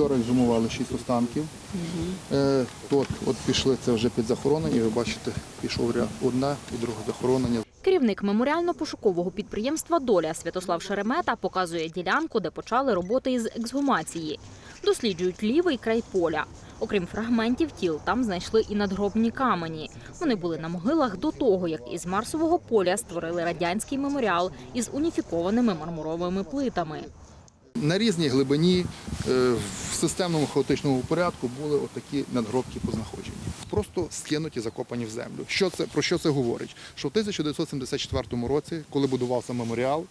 вчора екзумували шість останків. Е, Тут от пішли це вже під захоронення, і ви бачите, пішов ряд одне і друге захоронення. Керівник меморіально-пошукового підприємства Доля Святослав Шеремета показує ділянку, де почали роботи із ексгумації. Досліджують лівий край поля. Окрім фрагментів тіл, там знайшли і надгробні камені. Вони були на могилах до того, як із Марсового поля створили радянський меморіал із уніфікованими мармуровими плитами. На різній глибині е, в системному хаотичному порядку були отакі надгробки познаходжені. Просто скинуті, закопані в землю. Що це про що це говорить? Що в 1974 році, коли будувався меморіал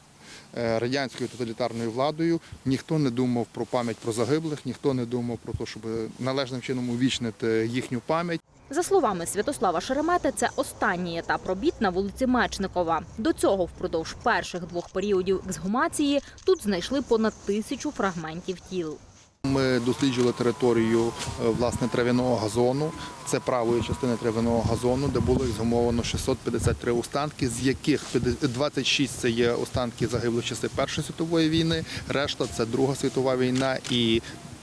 е, радянською тоталітарною владою, ніхто не думав про пам'ять про загиблих, ніхто не думав про те, щоб належним чином увічнити їхню пам'ять. За словами Святослава Шеремети, це останній етап робіт на вулиці Мечникова. До цього впродовж перших двох періодів ексгумації тут знайшли понад тисячу фрагментів тіл. Ми досліджували територію е, власне трав'яного газону. Це правої частини трав'яного газону, де було ексгумовано 653 останки, з яких 50 26 це є останки загиблих часи Першої світової війни, решта це Друга світова війна і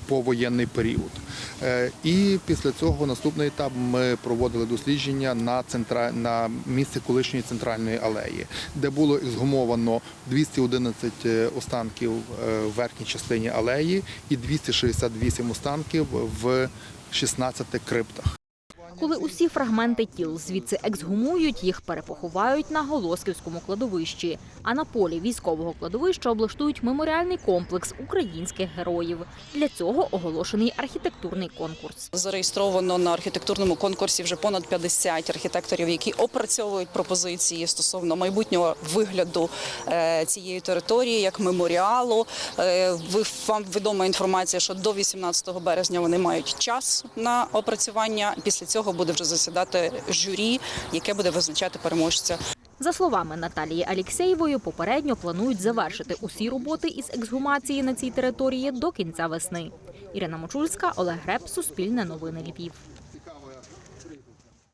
повоєнний період. Е, І після цього наступний етап ми проводили дослідження на центра... на місці колишньої центральної алеї, де було ексгумовано 211 останків е, в верхній частині алеї і 268 останків в 16 криптах. Коли усі фрагменти тіл звідси ексгумують, їх перепоховають на Голосківському кладовищі. А на полі військового кладовища облаштують меморіальний комплекс українських героїв. Для цього оголошений архітектурний конкурс. Зареєстровано на архітектурному конкурсі вже понад 50 архітекторів, які опрацьовують пропозиції стосовно майбутнього вигляду е, цієї території як меморіалу. Е, Вам відома інформація, що до 18 березня вони мають час на опрацювання. Після цього буде вже засідати журі, яке буде визначати переможця. За словами Наталії Алєксєєвої, попередньо планують завершити усі роботи із ексгумації на цій території до кінця весни. Ірина Мочульська, Олег Греб, Суспільне новини Львів.